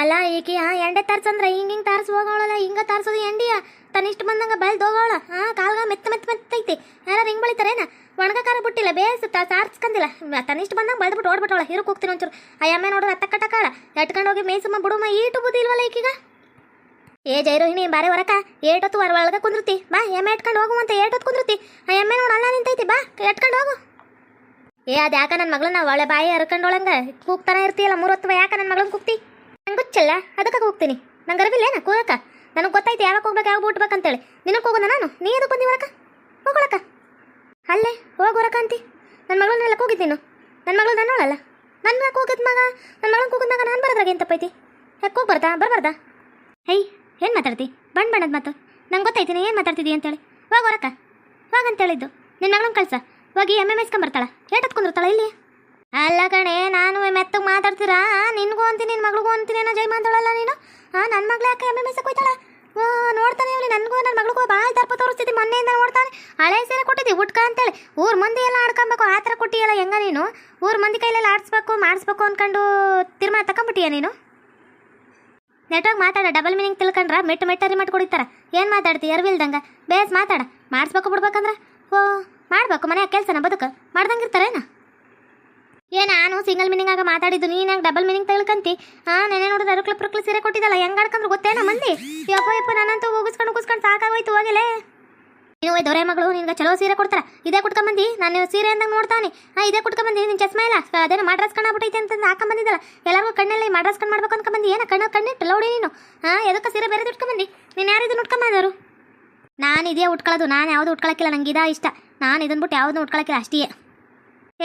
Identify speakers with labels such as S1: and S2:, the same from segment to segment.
S1: ಅಲ್ಲ, ಈಕಿ ಎಂಡೆ ತರ್ಸಂದ್ರೆ ಹಿಂಗ ಹಿಂಗ್ ತಾರ್ಸ್ ಹೋಗೋಳಲ್ಲ, ಹಿಂಗ ತಾರ್ಸೋದು ಎಂಡಿಯ ತನಿಷ್ಟ್ ಬಂದಂಗ ಬೆಳ್ದ್ ಹೋಗೋಳ. ಹಾ ಕಾಲ್ಗ ಮೆತ್ತ ಮೆತ್ತ ಮೆತ್ತೈತಿ ಯಾರು ಹಿಂಗ್ ಬಳಿತಾರೇನ ಒಣಗ ಕಾರ ಬಿಟ್ಟಿಲ್ಲ, ಬೇಸ್ ಸಾರ್ಸ್ಕಂದಿಲ್ಲ ತನಿಷ್ಟ್ ಬಂದಂಗ ಬೆಳ್ದ್ಬಿಟ್ಟು ಓಡ್ಬಿಟ್ಟವಳ ಹಿರಕ್ ಹೋಗ್ತೀನಿ ಒಂಚೂರು. ಆ ಎಮ್ಮೆ ನೋಡ್ರಿ ಅತ್ತ ಕಟ್ಟಕಾಳ. ಎಟ್ಕೊಂಡು ಹೋಗಿ ಮೇಸಮ್ಮ ಬಿಡುಮ್ಮ ಈಟು ಬುದ್ಧಿ ಈಕೀಗ? ಏ, ಜೈರೋಹಿಣಿ, ಬಾರೆ ಹೊರಕ ಏಟೊತ್ತು ಹೊರ ಒಳಗ ಕುಂದ್ರತಿ. ಬಾ, ಎಮ್ಮೆ ಎಟ್ಕೊಂಡು ಹೋಗುವಂತ ಏಟೊತ್ತು ಕುಂದ್ರತಿ. ಆ ಎಮ್ಮೆ ನೋಡಲ್ಲ ನಿಂತೈತಿ, ಬಾ, ಎಟ್ಕೊಂಡು ಹೋಗು. ಏ, ಅದ ಯಾಕ ನನ್ನ ಮಗಳನ್ನ ಒಳ್ಳೆ ಬಾಯಿ ಹರ್ಕೊಂಡೊಳಂಗ? ಕೂಗ್ತಾನೆ ಇರ್ತೀಯಲ್ಲ ಮೂರೊತ್ತು ಯಾಕ ನನ್ನ ಮಗಳನ್ನ ಕೂಗ್ತಿ? ನಂಗೆ ಗೊಚ್ಚಲ್ಲ ಅದಕ್ಕೆ ಕೂಗ್ತೀನಿ. ನಂಗೆ ಅರವಿಲ್ಲೇನ ಕೂಗಕ್ಕ? ನನಗೆ ಗೊತ್ತಾಯ್ತು ಯಾವಾಗ ಹೋಗ್ಬೇಕು ಯಾವಾಗ ಬಿಟ್ಬೇಕಂತೇಳಿ ನಿನಗೆ ಹೋಗೋಣ ನಾನು? ನೀ ಎದಕ್ಕೆ ಬಂದಿ ಹೊರಕ? ಹೋಗೊಳಕ ಅಲ್ಲೇ, ಹೋಗಿ ಹೊರಕ ಅಂತಿ. ನನ್ನ ಮಗಳನ್ನೆಲ್ಲ ಕೂಗಿದ್ದೀನು ನನ್ನ ಮಗಳು ನನ್ನೋಳಲ್ಲ. ನನ್ನ ಮಗ ಕೂಗಿದ ಮಗ ನನ್ನ ಮಗಳನ್ನ ಕೂಗಿದ ಮಗ ನಾನು ಬರೋದ್ರಾಗ ಏನು ತಪ್ಪೈತಿ? ಯಾಕೆ ಹೋಗಿ ಬರ್ತಾ ಬರಬಾರ್ದಾ? ಹೇಯ್ ಏನು ಮಾತಾಡ್ತಿ? ಬಣ್ಣ ಬಣ್ಣದ ಮಾತು. ನಂಗೆ ಗೊತ್ತಾಯ್ತೀನಿ ಏನು ಮಾತಾಡ್ತಿದ್ದೀನಿ ಅಂತೇಳಿ. ಹೋಗಿ ಹೊರಕ. ಹೋಗಂತೇಳಿದ್ದು. ನಿನ್ನ ಮಗಳನ್ನ ಕಳ್ಸ. ಹೋಗಿ ಎಮ್ಮೆ ಏಟ್ ಕುಂದಿರ್ತಾಳ ಇಲ್ಲಿ? ಅಲ್ಲ ಕಣೆ, ನಾನು ಮೆತ್ತಗೆ ಮಾತಾಡ್ತೀರಾ? ನಿನ್ಗೂ ಅಂತೀನಿ ನಿನ್ನ ಮಗಳಿಗೂ ಅಂತೀನಿ ಏನೋ ಜೈ ಮಾತಾಡಲ್ಲ ನೀನು? ಹಾ ನನ್ನ ಮಗಳ ಯಾಕೆ ಎಮ್ಮೆ ಮೇಸಕ್ಕೆ ಹೋಯ್ತಾಳೆ? ನೋಡ್ತಾನೆ ಹೇಳಿ ನನಗೂ ನನ್ನ ಮಗಳಿಗೂ ಭಾಳ ದರ್ಪ ತೋರಿಸ್ತಿದ್ದಿ, ಮೊನ್ನೆಯಿಂದ ನೋಡ್ತಾನೆ. ಹಳೆ ಸೀರೆ ಕೊಟ್ಟಿದ್ದಿ ಹುಟ್ಕ ಅಂತೇಳಿ. ಊರ್ ಮಂದಿ ಎಲ್ಲ ಆಡ್ಕೊಬೇಕು, ಆ ಥರ ಕೊಟ್ಟಿಯಲ್ಲ ಹೆಂಗ ನೀನು? ಊರ್ ಮಂದಿ ಕೈಲೆಲ್ಲ ಆಡಿಸ್ಬೇಕು, ಮಾಡಿಸ್ಬೇಕು ಅನ್ಕೊಂಡು ತೀರ್ಮಾನ ತಗೊಂಬಿಟ್ಟಿಯ ನೀನು? ನೆಟ್ವರ್ಕ್ ಮಾತಾಡ, ಡಬಲ್ ಮೀನಿಂಗ್ ತಿಳ್ಕೊಂಡ್ರ ಮೆಟ್ಟು ಮೆಟ್ಟರಿ ಮಟ್ಟು ಕುಡಿತಾರ ಏನು ಮಾತಾಡ್ತಿ ಎರವಿಲ್ದಂಗೆ ಬೇಸ್ ಮಾತಾಡ, ಮಾಡಿಸ್ಬೇಕು ಬಿಡ್ಬೇಕಂದ್ರೆ? ಓ ಮಾಡ್ಬೇಕು ಮನೆಯ ಕೆಲಸನ ಬದುಕು. ಮಾಡ್ದಂಗಿರ್ತಾರೇನ? ಏ, ನಾನು ಸಿಂಗಲ್ ಮೀನಿಂಗ್ ಆಗ ಮಾತಾಡಿದ್ದು, ನೀನು ಯಾಕೆ ಡಬಲ್ ಮೀನಿಂಗ್ ತಗೊಳ್ಕಂತಿ? ಹಾ ನೆನೆ ನೋಡಿದ್ರೆ ಅರುಕ್ಲ ಪುರುಕ್ಲ ಸೀರೆ ಕೊಟ್ಟಿದ್ದಲ್ಲ, ಹೆಂಗ್ ಆಡ್ಕಂದ್ರು ಗೊತ್ತೇನ ಮಂದಿ? ಯಪ್ಪ ಯಪ್ಪ, ನನ್ನಂತೂ ಹೋಗಿಸ್ಕೊಂಡು ಉಗಿಸ್ಕೊಂಡು ಸಾಕಾಗೋಯ್ತು, ಹೋಗಿಲೇ. ಓಯ್ ದೊರೆ ಮಗಳು, ನಿನ್ಗೆ ಚಲೋ ಸೀರೆ ಕೊಡ್ತಾರ. ಇದೇ ಕುಟ್ಕೊಂಬಂದಿ? ನಾನು ಸೀರೆ ಅಂದಂಗೆ ನೋಡ್ತಾನೆ. ಹಾ ಇದೇ ಕುಟ್ಕೊಂಬಂದಿ, ನಿನ್ ಚಸ್ಮಾ ಇಲ್ಲ ಅದೇನು ಮಾಡ್ರಸ್ ಕಣ್ಣಾಗ್ಬಿಟ್ಟೈತೆ ಅಂತ ಹಾಕೊಂಬಂದಿದ್ದಲ್ಲ. ಎಲ್ಲರಿಗೂ ಕಣ್ಣಲ್ಲಿ ಮಾಡ್ರಸ್ ಕಣ್ ಮಾಡ್ಬೇಕು ಅನ್ಕೊಂಬಂದಿ? ಏನ ಕಣ್ಣು ಕಣ್ಣಿಟ್ಟು ಲೌಡಿ ನೀನು? ಹಾ ಎದಕ್ಕೆ ಸೀರೆ ಬೇರೆ ಉಟ್ಕೊಂಬಂದಿ? ನೀನು ಯಾರಿದ್ದು ಉಟ್ಕೊಂಬಂದರು ನಾನು ಇದೇ ಉಟ್ಕೊಳ್ಳೋದು ನಾನು ಯಾವುದು ಉಟ್ಕೊಳಕ್ಕಿಲ್ಲ ನಂಗೆ ಇದಾ ಇಷ್ಟ. ನಾನು ಇದನ್ನ ಬಿಟ್ಟು ಯಾವ್ದು ಉಟ್ಕೊಳಕ್ಕಿಲ್ಲ ಅಷ್ಟೇ.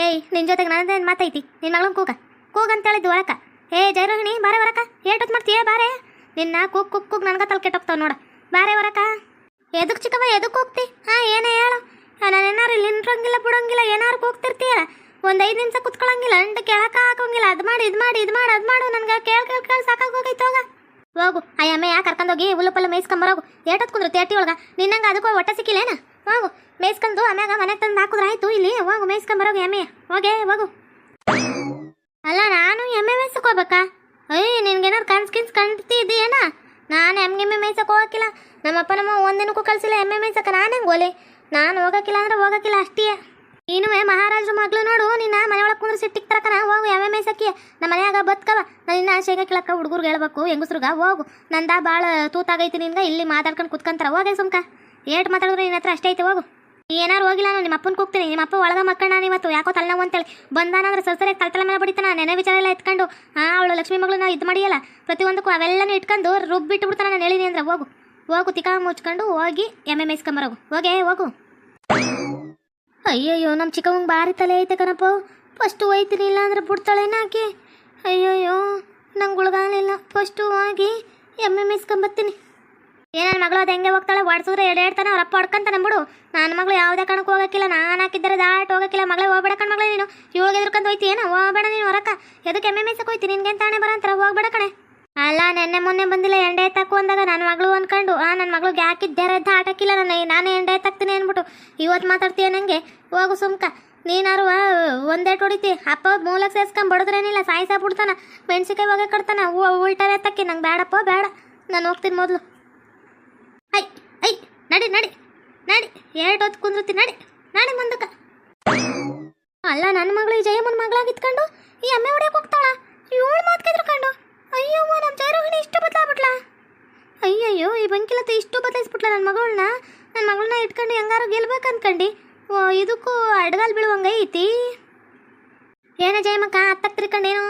S1: ಏಯ್ ನಿನ್ನ ಜೊತೆಗೆ ನನ್ನದೇನು ಮಾತೈತಿ? ನಿನ್ನ ಮಗಳನ್ನ ಕೂಗ. ಕೂಗ ಅಂತ ಹೇಳಿದ್ದು ಒಳಕ. ಏ ಜೈರೋಹಿಣಿ ಬಾರೆ ಹೊರಕ ಏಟೊತ್ತು ಮಾಡ್ತೀಯ, ಬಾರೆ? ನಿನ್ನ ಕೂಗ್ ಕೂಗ್ ಕೂಗ್ ನನಗೆ ತಲೆ ಕೆಟ್ಟೋಗ್ತಾವ ನೋಡ. ಬಾರೆ ಹೊರಕ ಎದಕ್ಕೆ ಚಿಕ್ಕವ ಎದಕ್ಕೆ ಹೋಗ್ತಿ ಹಾಂ, ಏನೇ ಹೇಳು. ನಾನು ಏನಾರು ಇಲ್ಲಿ ನಿಂತ್ರಂಗಿಲ್ಲ, ಬಿಡೋಂಗಿಲ್ಲ, ಏನಾರು ಕೂಗ್ತಿರ್ತೀಯ ಒಂದು ಐದು ನಿಮಿಷ ಕುತ್ಕೊಳಂಗಿಲ್ಲ, ಅಂಡ್ ಕೆಳಕ ಹಾಕೋಂಗಿಲ್ಲ. ಅದು ಮಾಡಿ, ಇದು ಮಾಡಿ ಇದು ಮಾಡಿ, ಅದು ಮಾಡು. ನನಗೆ ಕೇಳ್ ಕೇಳ್, ಕೇಳಿ ಸಾಕಾಗಿ ಹೋಗೈತೆ ಹೋಗ. ಹೋಗು. ಆ ಎಮ್ಮೆ ಯಾಕೆ ಕರ್ಕೊಂಡೋಗಿ ಉಲ್ಲುಪಲ್ಲ ಮೇಯ್ಸ್ಕೊಂಬರೋಗು ಏಟತ್ ಕುಂದ್ರು ತೇಟಿ ಒಳಗ. ನಿನ್ನಂಗೆ ಅದಕ್ಕೂ ಹೊಟ್ಟೆ ಸಿಕ್ಕಿಲ್ಲೇನ? ಹೋಗು, ಮೇಯ್ಸ್ಕೊಂಡು ಆಮ್ಯಾಗ ಮನೆಗೆ ತಂದು ಹಾಕಿದ್ರೆ ಆಯ್ತು, ಇಲ್ಲಿ ಹೋಗು ಮೇಯ್ಸ್ಕೊಂಬರೋಗು ಎಮ್ಮೆ. ಹೋಗೆ, ಹೋಗು. ಅಲ್ಲ, ನಾನು ಎಮ್ಮೆ ಮೇಯ್ಸಕ್ಕೆ ಹೋಗ್ಬೇಕಾ ಅಯ್ಯ ನಿನ್ಗೇನಾರು ಕನ್ಸ್ ಕಿನ್ಸ್ ಕಂಡ್ತಿದ್ದೀಯೇನ? ನಾನು ಎಮ್ಗೆ ಎಮ್ಮೆ ಮೇಯ್ಸಕ್ ಹೋಗಕ್ಕಿಲ್ಲ. ನಮ್ಮಪ್ಪ ನಮ್ಮ ಒಂದಿನಕ್ಕೂ ಕಳಿಸಿಲ್ಲ ಎಮ್ಮೆ ಮೇಯ್ಸಕ್ಕೆ ನಾನು ಹೆಂಗೆ ಓಲೆ ನಾನು ಹೋಗಕ್ಕಿಲ್ಲ ಅಂದ್ರೆ ಹೋಗಕ್ಕಿಲ್ಲ ಅಷ್ಟೇ. ಇನ್ನು ಮಹಾರಾಜರ ಮಗಳು ನೋಡು, ನಿನ್ನ ಮನೆ ಒಳಗೆ ಕುಂದ್ರೆ ಸಿಟ್ಟಿಗೆ ತರಕನ, ಹೋಗು, ಎಮ್ಮೆ ಮೇಯ್ಸಕ್ಕೆ ನಮ್ಮ ಮನೆಯಾಗ ಬದುಕವ. ನಾನು ಇನ್ನ ಶೇಂಗಾ ಕಿಳಕ್ಕ ಹುಡುಗರ್ಗೆ ಹೇಳ್ಬೇಕು, ಹೆಂಗಸ್ರಿಗ, ಹೋಗು. ನಂದ ಭಾಳ ತೂತಾಗೈತಿ ನಿನ್ಗೆ, ಇಲ್ಲಿ ಮಾತಾಡ್ಕೊಂಡು ಕುತ್ಕೊಂತಾರ. ಹೋಗೆ ಸುಮ್ಕ. ಏಟ್ ಮಾತಾಡಿದ್ರೆ ನಿನ್ನ ಹತ್ರ ಅಷ್ಟೇ ಐತೆ, ಹೋಗು. ಏನಾರು ಹೋಗಿಲ್ಲ ನಾನು ನಿಮ್ಮ ಅಪ್ಪನ ಕೂಗ್ತೀನಿ. ನಿಮ್ಮ ಅಪ್ಪ ಒಳಗ ಮಕ್ಕಳ ನಾನು ಇವತ್ತು ಯಾಕೋ ತಲೆನೋವು ಅಂತೇಳಿ. ಬಂದಾನಂದ್ರೆ ಸರಸರಿ ತಲೆ ಮೇಲೆ ಬಡಿತಾನ ನೆನೆ. ವಿಚಾರ ಎಲ್ಲ ಎತ್ಕೊಂಡು ಹಾಂ ಅವಳು ಲಕ್ಷ್ಮಿ ಮಗಳನ್ನ ಇದು ಮಾಡಿಯಲ್ಲ, ಪ್ರತಿಯೊಂದಕ್ಕೂ ಅವೆಲ್ಲನೂ ಇಟ್ಕೊಂಡು ರುಬ್ಬಿಟ್ಟು ಬಿಡ್ತಾನೆ ನಾನು ಹೇಳಿನಿ ಅಂದ್ರೆ ಹೋಗು. ಹೋಗು ತಿಕ್ಕ ಮುಚ್ಕೊಂಡು ಹೋಗಿ ಎಮ್ಮೆ ಮೇಯ್ಸ್ಕೊಂಬರೋಗು. ಹೋಗೆ, ಹೋಗು. ಅಯ್ಯಯ್ಯೋ ನಮ್ಮ ಚಿಕ್ಕವಂಗೆ ಭಾರಿ ತಲೆ ಐತೆ ಕಣಪ್ಪ. ಫಸ್ಟು ಹೋಯ್ತೀನಿ ಇಲ್ಲ ಅಂದ್ರೆ ಬಿಡ್ತಾಳೇನ ಅಯ್ಯಯ್ಯೋ, ನಂಗೆ ಉಳ್ಗಾಲಿಲ್ಲ ಫಸ್ಟು ಹೋಗಿ ಎಮ್ಮೆ ಮೇಯ್ಸ್ಕೊಂಬತ್ತೀನಿ. ಏ ನನ್ನ ಮಗಳು ಅದು ಹೆಂಗೆ ಹೋಗ್ತಾಳೆ? ಒಡ್ಸಿದ್ರೆ ಎರಡು ಹೇಳ್ತಾನೆ ಅವ್ರ ಅಪ್ಪ ಹೊಡ್ಕಂತಾನೆ ಬಿಡು ನನ್ನ ಮಗಳು ಯಾವುದೇ ಕಣಕ್ಕೆ ಹೋಗೋಕ್ಕಿಲ್ಲ, ನಾನು ಹಾಕಿದ್ದಾರೆ ದಾಟ್ ಹೋಗೋಕ್ಕಿಲ್ಲ. ಮಗಳೇ ಹೋಗ್ಬೇಡ ಕಣ್ ಮಗಳೇ ನೀನು. ಇವಳಿಗೆ ಎದುರ್ಕೊಂಡು ಹೋಯ್ತಿ, ಏನೋ? ಹೋಗ್ಬೇಡ ನೀನು ಹೊರಕ. ಎದಕ್ಕೆ ಎಮ್ಮೆ ಮೇಸಕ್ಕೆ ಹೋಯ್ತಿ? ನಿನ್ಗೆ ಬರ ಅಂತಾರೆ? ಹೋಗ್ಬೇಡ ಕಣೆ. ಅಲ್ಲ, ನೆನ್ನೆ ಮೊನ್ನೆ ಬಂದಿಲ್ಲ ಎಂಡೆ ತಕ್ಕು ಅಂದಾಗ ನನ್ನ ಮಗಳು ಅಂದ್ಕೊಂಡು ಆ ನನ್ನ ಮಗಳಿಗೆ ಹಾಕಿದ್ದಾರೆ ಅಂತ ಆಟಕ್ಕಿಲ್ಲ ನಾನು ನಾನೇ ಎಂಡೆ ಎತ್ತಾಕ್ತೀನಿ ಅಂದ್ಬಿಟ್ಟು ಇವತ್ತು ಮಾತಾಡ್ತೀಯ ನನಗೆ ಹೋಗು ಸುಮ್ಕ. ನೀನಾರು ಒಂದೇ ಹೊಡಿತಿ. ಅಪ್ಪ ಮೂಲಕ್ಕೆ ಸೇರ್ಸ್ಕೊಂಡ್ ಬಡದ್ರೇನಿಲ್ಲ ಸಾಯಿಸ ಬಿಡ್ತಾನ ಮೆಣಸಿಕಾಯಿ ಹೋಗಿ ಕಡ್ತಾನ ಉಲ್ಟಾ ತಕ್ಕಿ ನಂಗೆ ಬೇಡಪ್ಪ ಬೇಡ ನಾನು ಹೋಗ್ತೀನಿ ಮೊದಲು. ಐ ಐ, ನಡಿ ನಡಿ ನಡಿ ಎರಡು ಹೊತ್ತು ಕುಂದ್ರತಿ ನಡಿ ನಾಳೆ ಮುಂದಕ್ಕೆ. ಅಲ್ಲ, ನನ್ನ ಮಗಳು ಈ ಜಯಮ್ಮನ ಮಗಳಾಗಿತ್ಕೊಂಡು ಈ ಎಮ್ಮೆ ಹೊಡಿಯಕ್ಕೆ ಹೋಗ್ತಾಳ? ಇವಳು ಮಾತು ಕೆದ್ರಕೊಂಡು ಅಯ್ಯೋ ನಮ್ಮ ಜಯರೋಹಿಣಿ ಇಷ್ಟು ಬದಲಾಗ್ಬಿಟ್ಲ? ಅಯ್ಯಯ್ಯೋ, ಈ ಬಂಕಿಲತ್ತ ಇಷ್ಟು ಬದಲಾಯಿಸ್ಬಿಟ್ಲ ನನ್ನ ಮಗಳನ್ನ? ನನ್ನ ಮಗಳನ್ನ ಇಟ್ಕೊಂಡು ಹೆಂಗಾರು ಗೆಲ್ಬೇಕು ಅನ್ಕಂಡು? ಇದಕ್ಕೂ ಅಡ್ಗಾಲ್ ಬೀಳುವಂಗ ಐತಿ? ಏನ ಜಯಮ್ಮಕ್ಕ ಅತ್ತಕ್ಕೆ ತಿರ್ಕೊಂಡು ಏನೋ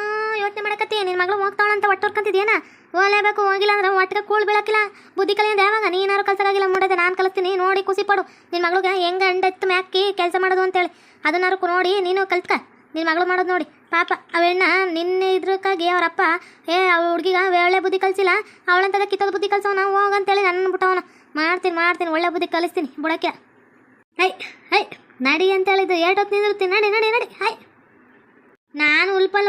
S1: ಯೋಚನೆ ಮಾಡಕತ್ತಿ? ನಿನ್ನ ಮಗಳು ಹೋಗ್ತಾವಳಂತ ಒಟ್ಟು ಹೊರ್ಕಂತಿದ್ಯೇನ ಹೋಗ್ಲೇಬೇಕು ಹೋಗಿಲ್ಲ ಅಂದ್ರೆ ಒಟ್ಟಿಗೆ ಕೂಳ್ ಬೀಳಕ್ಕಿಲ್ಲ. ಬುದ್ಧಿ ಕಲಿಯಿಂದ ಯಾವಾಗ? ನೀನಾರು ಕಲ್ಸಕ್ಕಾಗಿಲ್ಲ ಮುಂದೆ ನಾನು ಕಲಿಸ್ತೀನಿ, ನೋಡಿ ಖುಷಿ ಪಡು. ನಿನ್ನ ಮಗಳಿಗೆ ಹೆಂಗೆ ಎತ್ತು ಮ್ಯಾಕಿ ಕೆಲಸ ಮಾಡೋದು ಅಂತೇಳಿ. ಅದನ್ನಾರು ನೋಡಿ, ನೀನು ಕಲ್ತ್ಕ. ನಿನ್ನ ಮಗಳು ಮಾಡೋದು ನೋಡಿ. ಪಾಪ ಅವೆಣ್ಣ ನಿನ್ನೆ ಇದ್ರಕ್ಕಾಗಿ ಅವರಪ್ಪ ಏ ಆ ಹುಡುಗಿಗ ಒಳ್ಳೆ ಬುದ್ಧಿ ಕಲಿಸಿಲ್ಲ. ಅವಳಂತದ ಕಿತ್ತದ ಬುದ್ಧಿ ಕಲಿಸೋ ನಾವು ಹೋಗಂತೇಳಿ ನನ್ನ ಬಿಟ್ಟವನ. ಮಾಡ್ತೀನಿ ಮಾಡ್ತೀನಿ, ಒಳ್ಳೆ ಬುದ್ಧಿ ಕಲಿಸ್ತೀನಿ, ಬುಡಕ್ಕೆ. ಹೈ ಹೈ, ನಡಿ ಅಂತ ಹೇಳಿದ್ದು ಏಟೊತ್ತು ನಿಂದಿರ್ತೀನಿ, ನಡಿ ನಡಿ ನಡಿ, ಹೈ.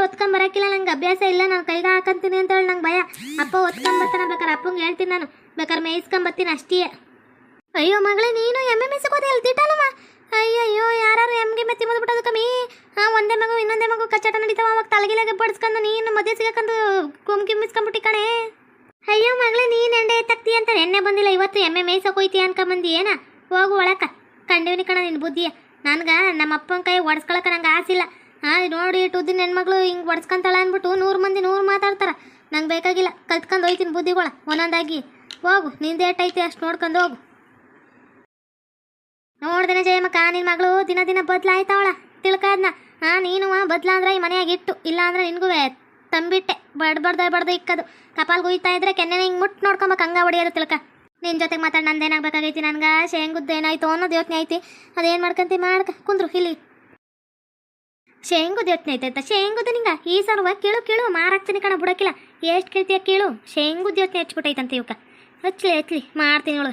S1: ಒತ್ಕೊಂಡ್ ಬರಕಿಲ್ಲ. ನಂಗೆ ಅಭ್ಯಾಸ ಇಲ್ಲ. ನಾನು ಕೈಗೆ ಹಾಕಂತೀನಿ ಅಂತ ಹೇಳಿ ನಂಗೆ ಭಯ. ಅಪ್ಪ ಒತ್ಕೊಂಡ್ ಬರ್ತಾನೆ ಬೇಕಾರೆ ಅಪ್ಪಂಗೆ ಹೇಳ್ತೀನಿ ನಾನು. ಬೇಕಾದ್ರೆ ಮೇಯಿಸ್ಕೊಂಡ್ ಬರ್ತೀನಿ ಅಷ್ಟೇ. ಅಯ್ಯೋ ಮಗಳೇ, ನೀನು ಎಮ್ಮೆ ಮೇಯ್ಸಕೋದೆ ಅಲ್ಲಿ ಅಯ್ಯೋ ಅಯ್ಯಯ್ಯೋ ಯಾರು ಎಮ್ಗೆ ಮೆತ್ತಿ ಮುದ್ಬಿಟ್ಟದು ಕಮ್ಮಿ. ಒಂದೇ ಮಗು, ಇನ್ನೊಂದೇ ಮಗು ಕಚ್ಚಾಟ ನಡೀತಾವ. ಅವಾಗ ತಲೆಗಿಲಾಗೆ ಬಡಿಸ್ಕೊಂಡು ನೀನು ಮದುವೆ ಸಿಗಕ್ಕಂದು ಕುಮ್ ಕಿಮ್ಮಿಸ್ಕೊಂಬಿಟ್ಟಿ ಕಣೆ. ಅಯ್ಯೋ ಮಗಳೇ, ನೀನು ಎಂಡೆ ತಕ್ತಿ ಅಂತ ಎಣ್ಣೆ ಬಂದಿಲ್ಲ. ಇವತ್ತು ಎಮ್ಮೆ ಮೇಯ್ಸಕ್ ಹೋಯ್ತಿ ಅನ್ಕೊಂಬಂದಿ ಏನ? ಹೋಗು ಒಳಕ. ಕಂಡಿವ್ನಿ ಕಣ ನಿನ್ ಬುದ್ಧಿಯ. ನನ್ಗೆ ನಮ್ಮ ಅಪ್ಪನ ಕೈ ಒಡ್ಸ್ಕೊಳಕ ನಂಗೆ ಆಸಿಲ್ಲ ಹಾ ನೋಡಿ ಟುದ್ದಿನ ಹೆಣ್ಮಕ್ಳು ಹಿಂಗೆ ಬಡ್ಸ್ಕೊಂತಾಳೆ ಅಂದ್ಬಿಟ್ಟು ನೂರು ಮಂದಿ ನೂರು ಮಾತಾಡ್ತಾರ. ನಂಗೆ ಬೇಕಾಗಿಲ್ಲ ಕಲ್ತ್ಕೊಂಡು ಹೋಯ್ತೀನಿ ಬುದ್ಧಿಗಳ, ಒಂದೊಂದಾಗಿ. ಹೋಗು, ನಿಂದು ಏಟೈತಿ ಅಷ್ಟು ನೋಡ್ಕೊಂಡು ಹೋಗು. ನೋಡ್ದೇನೆ ಜಯಮ್ಮಕ್ಕ ನಿನ್ನ ಮಗಳು ದಿನ ದಿನ ಬದಲಾಯ್ತಾವಳ, ತಿಳ್ಕಾದ್ನ. ಹಾಂ ನೀನು ಬದ್ಲಾಂದ್ರೆ ಈ ಮನೆಯಾಗ ಇಟ್ಟು ಇಲ್ಲ ಅಂದ್ರೆ ನಿನ್ಗೂ ತಂಬಿಟ್ಟೆ. ಬಡ್ ಬಡ್ದ ಬಡ್ದ ಇಕ್ಕದು. ಕಪಾಲ್ ಗುಯ್ತಾ ಇದ್ರೆ ಕೆನ್ನೆನ ಹಿಂಗೆ ಮುಟ್ ನೋಡ್ಕೊಂಬಕ್ ಹಂಗ ಹೊಡಿಯೋದು ತಿಳ್ಕ. ನಿನ್ನ ಜೊತೆಗೆ ಮಾತಾಡಿ ನಂದೇನಾಗಬೇಕಾಗೈತಿ ನನಗೆ? ಶೇಂಗುದ್ದು ಏನಾಯ್ತು ಅನ್ನೋದು ಯೋಚನೆ ಐತಿ. ಅದೇನು ಮಾಡ್ಕಂತಿ? ಮಾಡ್ಕ. ಕುಂದ್ರು, ಇಲ್ಲಿ ಶೇಂಗುದ್ ಯೋಚನೆ ಐತೆ ಶೇಂಗುದ್ ನಿಂಗ ಈ ಸರ್ವ ಕೇಳು ಕೇಳು ಮಾರಾಕ್ತೀನಿ ಕಣ ಬುಡಕಿಲ್ಲ ಎಷ್ಟು ಕೇಳ್ತೀಯ ಕೇಳು. ಶೇಂಗುದ ಯೋಚನೆ ಹಚ್ಬಿಟ್ಟೈತಂತ ಇವಕ್ಕ. ಹಚ್ಲಿ ಹಚ್ಲಿ ಮಾಡ್ತೀನಿ ಅವಳು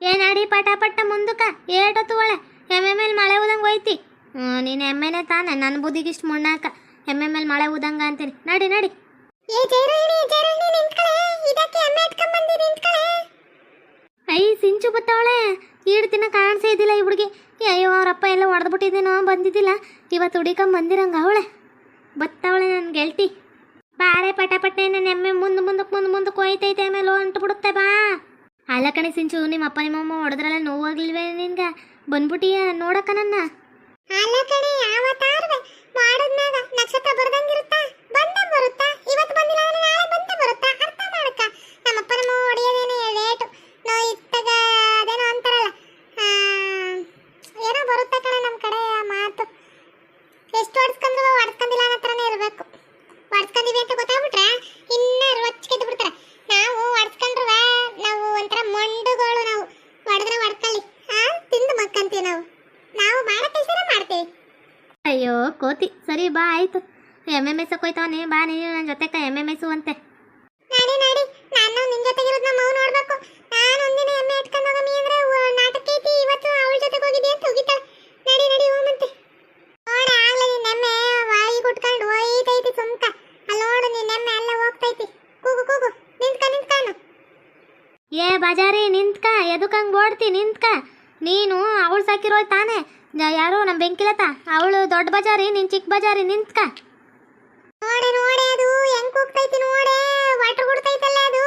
S1: ಏನಾಡಿ ಪಟ ಪಟ್ಟ ಮುಂದಕ್ಕ ಏಟೊತ್ತು ಒಳೆ ಎಮ್ಮೆ ಮೇಲೆ ಮಳೆ ಉದಂಗ ಹೋಯ್ತಿ. ಹ್ಞೂ ನೀನು ಎಮ್ಮೆನೆ ತಾನೆ. ನನ್ನ ಬುದ್ಧಿಗೆ ಇಷ್ಟು ಮುಣ್ಣಾಕ. ಎಮ್ಮೆ ಮೇಲೆ ಮಳೆ ಉದಂಗ ಅಂತೀನಿ. ನಡಿ ನಡಿ. ಐ ಸಿಂಚು ಬತ್ತವಳೆ. ಈಡ್ ದಿನ ಕಾಣಿಸೇ ಇದ್ದಿಲ್ಲ ಈ ಹುಡುಗಿ. ಅಯ್ಯೋ ಅವರಪ್ಪ ಎಲ್ಲ ಹೊಡೆದ್ಬಿಟ್ಟಿದ್ದೇನೋ ಬಂದಿದ್ದಿಲ್ಲ. ಇವತ್ತು ಹುಡಿಕೊಂಡ್ ಬಂದಿರಂಗ ಅವಳೆ. ಬತ್ತವಳೆ ನನ್ನ ಗೆಲ್ತಿ ಬಾರೆ ಪಟ ಪಟ್ಟೆ ನನ್ನ ಎಮ್ಮೆ ಮುಂದೆ ಮುಂದಕ್ಕೆ ಮುಂದೆ ಮುಂದೆ ಕೊಯ್ತೈತೆ ಆಮೇಲೆ ಹೊಂಟು ಬಿಡುತ್ತೆ ಬಾ. ಅಲ್ಲ ಕಣೆ ಸಿಂಚು ನಿಮ್ಮ ಅಪ್ಪ ನಿಮ್ಮಮ್ಮ ಹೊಡೆದ್ರಲ್ಲ ನೋವಾಗ್ಲಿಲ್ವೇ ನಿನ್ಗ? ಬಂದ್ಬಿಟ್ಟಿಯ ನೋಡಕ್ಕ ನನ್ನ?
S2: ಅಲ್ಲ ಕಣೆ ಯಾವತ್ತಾರ್ವೆ ಮಾಡಿದ್ಮ್ಯಾಗ ನಕ್ಷತ್ರ ಬರ್ದಂಗಿರುತ್ತಾ? ಬಂದ ಬರುತ್ತಾ? ಇವತ್ತು ಬಂದಿಲ್ಲ ನಾಳೆ ಬಂದೇ ಬರುತ್ತಾ? ಅರ್ಥ ಮಾಡಕ್ಕ ನಮ್ಮಪ್ಪ ನಮ್ಮ ಹೊಡೆಯೋದೇನೆ ರೇಟು ನೋ ಇತ್ತಾಗ ಅದೇನೋ ಅಂತಾರಲ್ಲ ಆ, ಏನೋ ಬರುತ್ತೆ ಕಣೆ ನಮ್ಮ ಕಡೆ ಆ ಮಾತು ಎಷ್ಟು ಹೊಡ್ಸ್ಕೊಂಡ್ರು ಹೊಡ್ಸ್ಕೊಂಡಿಲ್ಲ ಅನ್ನೋ ಥರನೇ ಇರಬೇಕು ಹೊಡ್ಸ್ಕೊಂಡಿವಿ ಅಂತ ಗೊತ್ತಾಗ್ಬಿಟ್ರೆ ಇನ್ನ ರೊಚ್ಚಿಗೆದ್ದು ಬಿಡ್ತಾರೆ ನಾವು ಹೊಡ್ಸ್ಕೊಂಡ್ರೆ ನಾವು ಒಂಥರ ಮೊಂಡುಗಳು ನಾವು ಹೊಡೆದ್ರೆ ಹೊಡ್ಕೊಳ್ಳಿ ಆ ತಿಂದು ಮಕ್ಕಂತೀವಿ ನಾವು ನಾವು ಮಾಡೋ ಕೆಲಸನ ಮಾಡ್ತೀವಿ
S1: ಅಯ್ಯೋ ಕೋತಿ. ಸರಿ ಬಾ ಆಯ್ತು. ಎಮ್ಮೆ ಮೇಸಕ್ಕೆ ಹೋಯ್ತಾವನಿ ಬಾ ನೀನು ನನ್ನ ಜೊತೆ ಎಮ್ಮೆ ಅಂತೆ.
S2: ನಡಿ ನಡಿ. ನಾನು ನಿನ್ ಜೊತೆಗಿರೋದು ನಮ್ಮ ಅವ್ನು ನೋಡಬೇಕು. ನಾನು ಒಂದಿನ ಎಮ್ಮೆ ಇಟ್ಕೊಂಡು ಹೋಗಮಿ ಅಂದ್ರೆ ವ- ನಾಟಕ ಐತಿ. ಇವತ್ತು ಅವಳ ಜೊತೆ ಹೋಗಿದ್ದೆ ಅಂತ ಹೋಗಿತ್ತಾಳೆ ನಡಿ ನಡಿ ಹೋಗಂತೆ ನೋಡ ಆಗ್ಲೇ ನಿನ್ನ ಎಮ್ಮೆ ವಾಯಿ ಕುಟ್ಕೊಂಡು ಹೋಯ್ತೈತಿ ಸುಮ್ಕ. ಅಲ್ಲಿ ನೋಡು ನಿನ್ನ ಎಮ್ಮೆ ಹೋಗ್ತೈತಿ. ಕೂಗು ಕೂಗು. ನಿಂತ್ಕ ನಿಂತ್ಕಾನು
S1: ಏ ಬಜಾರಿ ನಿಂತ್ಕ. ಹಂಗ್ ಓಡ್ತಿ? ನಿಂತ್ಕ. ನೀನು ಅವಳು ಸಾಕಿರೋಳ್ ತಾನೇ. ಯಾರು ನಮ್ಮ ಬೆಂಕಿಲತ? ಅವಳು ದೊಡ್ಡ ಬಜಾರಿ ನಿನ್ ಚಿಕ್ಕ ಬಜಾರಿ ನಿಂತ್ಕ.
S2: ನೋಡೆ ನೋಡೆ ಅದು ಹೆಂಗ್ ಕೂಗ್ತೈತಿ ನೋಡೆ? ವಾಟರ್ ಕುಡ್ತೈತಲ್ಲ ಅದು.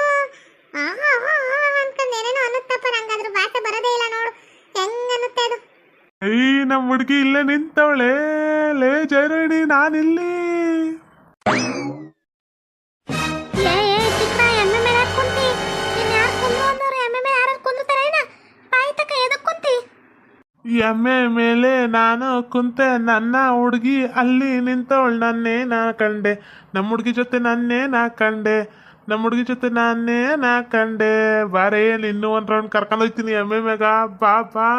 S2: ಆಹಾ ಆಹಾ ಅನ್ಕೊಂಡ್. ಏನೇನೋ ಅನ್ನುತ್ತಪ್ಪ ನಂಗೆ ಅದ್ರ ಭಾಷೆ ಬರೋದೇ ಇಲ್ಲ ನೋಡು. ಹೆಂಗ್ ಅನ್ನುತ್ತೆ ಅದು?
S3: ಏಯ್ ನಮ್ಮ ಹುಡುಗಿ ಇಲ್ಲೇ ನಿಂತವಳೆ. ಲೇ ಜೈರಣಿ ನಾನಿಲ್ಲಿ.
S1: ಎಮ್ಮೆ ಮೇಲೆ ನಾನು ಕುಂತೆ,
S3: ನನ್ನ ಹುಡುಗಿ ಅಲ್ಲಿ ನಿಂತವಳು, ನನ್ನೇ ನಾ ಕಂಡೆ. ನಮ್ಮ ಹುಡುಗಿ ಜೊತೆ ನನ್ನೇ ನಾ ಕಂಡೆ. ನಮ್ಮ ಹುಡುಗಿ ಜೊತೆ ನಾನೇ ನಾ ಕಂಡೆ. ಬಾರೇ ಇನ್ನೂ ಒಂದು ರೌಂಡ್ ಕರ್ಕೊಂಡು ಹೋಗ್ತೀನಿ ಎಮ್ಮೆ ಮ್ಯಾಗ. ಬಾ ಬಾ.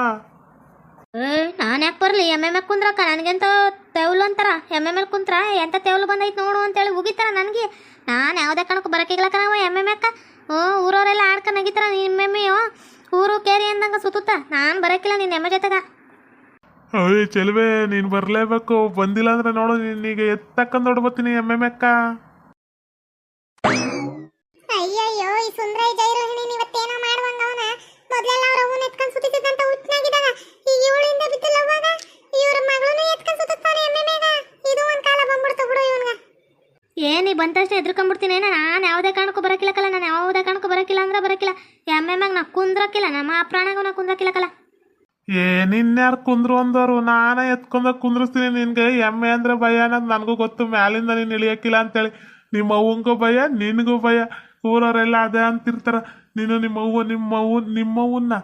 S1: ನಾನು ಯಾಕೆ ಬರಲಿ? ಎಮ್ಮೆ ಮೇಲೆ ಕುಂದ್ರಕ್ಕ ನನಗೆಂತ ತೆವಲು ಅಂತಾರ. ಎಮ್ಮೆ ಮೇಲೆ ಕುಂತ್ರ ಎಂತ ತೆವಲು ಬಂದೈತೆ ನೋಡು ಅಂತೇಳಿ ಉಗಿತಾರ ನನಗೆ. ನಾನು ಯಾವುದೇ ಕಾರಣಕ್ಕೂ ಬರಕಿಲ್ಲ ನಾವು ಎಮ್ಮೆ ಮ್ಯಾಕ. ಹ್ಞೂ ಊರವರೆಲ್ಲ ಆಡ್ಕೊಂಡು ನಗಿತಾರ ನಿಮ್ಮ ಎಮ್ಮೆಯೋ ಊರು ಕೇರಿ ಅಂದಂಗ ಸುತ್ತುತ್ತ? ನಾನು ಬರಕಿಲ್ಲ ನಿನ್ನ ಎಮ್ಮ ಜೊತೆಗ.
S3: ಅಯ್ಯ ಚೆಲುವೆ ನೀನು ಬರಲೇಬೇಕು. ಬಂದಿಲ್ಲ ಅಂದ್ರೆ ನೋಡು ನಿನಗೆ ಎತ್ತಕ್ಕಂದು ಹೊಡ್ಬತ್ತೀನಿ ಎಮ್ಮೆ ಮೆಕ್ಕ.
S2: ಅಯ್ಯಯ್ಯೋ ಈ ಸುಂದರ ಜೈರೋಹಿಣಿ ಇವತ್ತೇನೋ ಮಾಡುವಂಗ ಅವನ ಮೊದ್ಲೆಲ್ಲ ಅವ್ರ ಅವನ ಎತ್ಕೊಂಡ್ ಸುತ್ತಿದ್ದಂತ ಹುಚ್ಚನಾಗಿದ್ದಾನ ಈಗ ಇವಳಿಂದ ಬಿದ್ದಿಲ್ಲವಾಗ ಇವ್ರ ಮಗಳನ್ನ ಎತ್ಕೊಂಡ್ ಸುತ್ತಾನೆ ಎಮ್ಮೆ ಮೇಗ. ಇದು ಒಂದ್ ಕಾಲ ಬಂದ್ಬಿಡ್ತು ಬಿಡು ಇವನ್ಗ.
S1: ಏನಿ ಬಂದ ತಕ್ಷಣ ಎದ್ರುಕೊಂಡ್ಬಿಡ್ತೀನಿ ನಾನು ಯಾವುದೇ ಕಾರಣಕ್ಕೂ ಬರಕಿಲ್ಲಕಲ್ಲ ನಾನು ಯಾವುದೇ ಕಾರಣಕ್ಕೂ ಬರಕಿಲ್ಲ ಅಂದ್ರೆ ಬರಕಿಲ್ಲ. ಎಮ್ಮೆ ಮ್ಯಾಗ ನಾ ಕುಂದ್ರಕ್ಕಿಲ್ಲ ನಮ್ಮ ಪ್ರಾಣಗೂ ನಾ ಕುಂದ್ರಕ್ಕಿಲ್ಲಕಲ್ಲ
S3: ಏ ನಿನ್ಯಾರು ಕುಂದ್ರು ಅಂದವರು ನಾನೇ ಎತ್ಕೊಂಡ ಕುಂದ್ರಿಸ್ತೀನಿ ನಿನ್ಗೆ. ಎಮ್ಮೆ ಅಂದ್ರೆ ಭಯ ಅನ್ನೋದು ನನಗೂ ಗೊತ್ತು. ಮ್ಯಾಲಿಂದ ನೀನು ಇಳಿಯಕ್ಕಿಲ್ಲ ಅಂತೇಳಿ. ನಿಮ್ಮ ಅವ್ವಂಗೂ ಭಯ, ನಿನಗೂ ಭಯ. ಊರವರೆಲ್ಲ ಅದೇ ಅಂತಿರ್ತಾರ. ನೀನು ನಿಮ್ಮ ಅವ್ವ ನಿಮ್ಮ ಅವ್ವ ನಿಮ್ಮವ್ವನ್ನ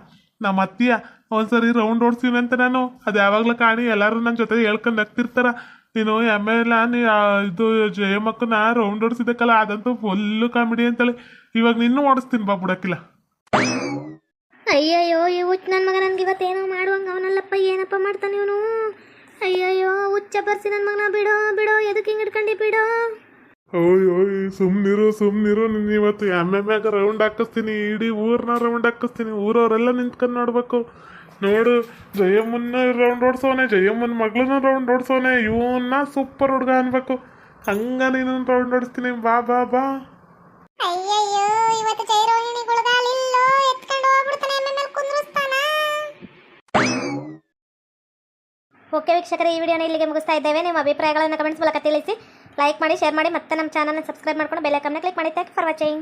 S3: ನಮ್ಮ ಅತ್ತಿಯ ಒಂದ್ಸರಿ ರೌಂಡ್ ಓಡಿಸ್ತೀನಿ ಅಂತ ನಾನು. ಅದು ಯಾವಾಗಲೂ ಕಾಣಿ. ಎಲ್ಲರೂ ನನ್ನ ಜೊತೆ ಹೇಳ್ಕೊಂಡು ನಗ್ತಿರ್ತಾರ. ನೀನು ಎಮ್ಮೆ ಎಲ್ ನೀ ಜಯ ಇದು ಜಯಮ್ಮಕ್ಕನ ರೌಂಡ್ ಓಡಿಸಿದಕ್ಕಲ್ಲ ಅದಂತೂ ಫುಲ್ಲು ಕಾಮಿಡಿ ಅಂತೇಳಿ. ಇವಾಗ ನಿನ್ನೂ ಓಡಿಸ್ತೀನಿ ಬಾ ಬುಡಕ್ಕಿಲ್ಲ
S1: ಅಯ್ಯಯ್ಯೋ ಈ ಹುಚ್ಚ ನನ್ನ ಮಗ ನನ್ಗೆ ಏನೋ ಮಾಡುವಂಗ ಅವನಲ್ಲಪ್ಪ ಏನಪ್ಪ ಮಾಡ್ತಾನೆ ಇವನು? ಅಯ್ಯಯ್ಯೋ ಹುಚ್ಚ ಬರ್ಸಿ ನನ್ನ ಮಗನ ಬಿಡೋ ಬಿಡೋ ಎದಕ್ಕೆ ಹಿಂಗೆ ಇಟ್ಕೊಂಡು ಬಿಡೋ?
S3: ಓಯ್ ಸುಮ್ನಿರು ಸುಮ್ನಿರು ನೀನು ಇವತ್ತು ಎಮ್ಮೆ ಮ್ಯಾಗ ರೌಂಡ್ ಹಾಕಿಸ್ತೀನಿ ಇಡೀ ಊರ್ನ ರೌಂಡ್ ಹಾಕಿಸ್ತೀನಿ ಊರವರೆಲ್ಲ ನಿಂತ್ಕೊಂಡು ನೋಡ್ಬೇಕು. ನೋಡು ಜಯಮ್ಮನ್ನ ರೌಂಡ್ ಓಡಿಸೋನೆ ಜಯಮ್ಮನ ಮಗಳನ್ನ ರೌಂಡ್ ಓಡಿಸೋನೆ ಇವನ್ನ ಸೂಪರ್ ಹುಡುಗ ಅನ್ಬೇಕು ಹಂಗ ನೀನು ರೌಂಡ್ ಓಡಿಸ್ತೀನಿ ಬಾ ಬಾ ಬಾ
S2: ಅಯ್ಯಯ್ಯೋ ಇವತ್ತು ಜೈರೋಹಿಣಿ ಗುಳಗಾಲಿಲ್ಲೋ ಎತ್ಕೊಂಡು ಹೋಗ್ಬಿಡ್ತಾನೆ ಎಮ್ಮೆ ಮೇಲೆ ಕುಂದ್ರಿಸ್ತಾನ
S1: ಓಕೆ ವೀಕ್ಷಕರೇ ಈ ವಿಡಿಯೋನ ಇಲ್ಲಿಗೆ ಮುಗಿಸ್ತಾ ಇದ್ದೇವೆ ನಿಮ್ಮ ಅಭಿಪ್ರಾಯಗಳನ್ನು ಕಮೆಂಟ್ಸ್ ಮೂಲಕ ತಿಳಿಸಿ ಲೈಕ್ ಮಾಡಿ ಶೇರ್ ಮಾಡಿ ಮತ್ತೆ ನಮ್ಮ ಚಾನಲ್ನ ಸಬ್ಸ್ಕ್ರೈಬ್ ಮಾಡ್ಕೊಂಡು ಬೆಲ್ ಐಕನ್ನ ಕ್ಲಿಕ್ ಮಾಡಿ. Thank for watching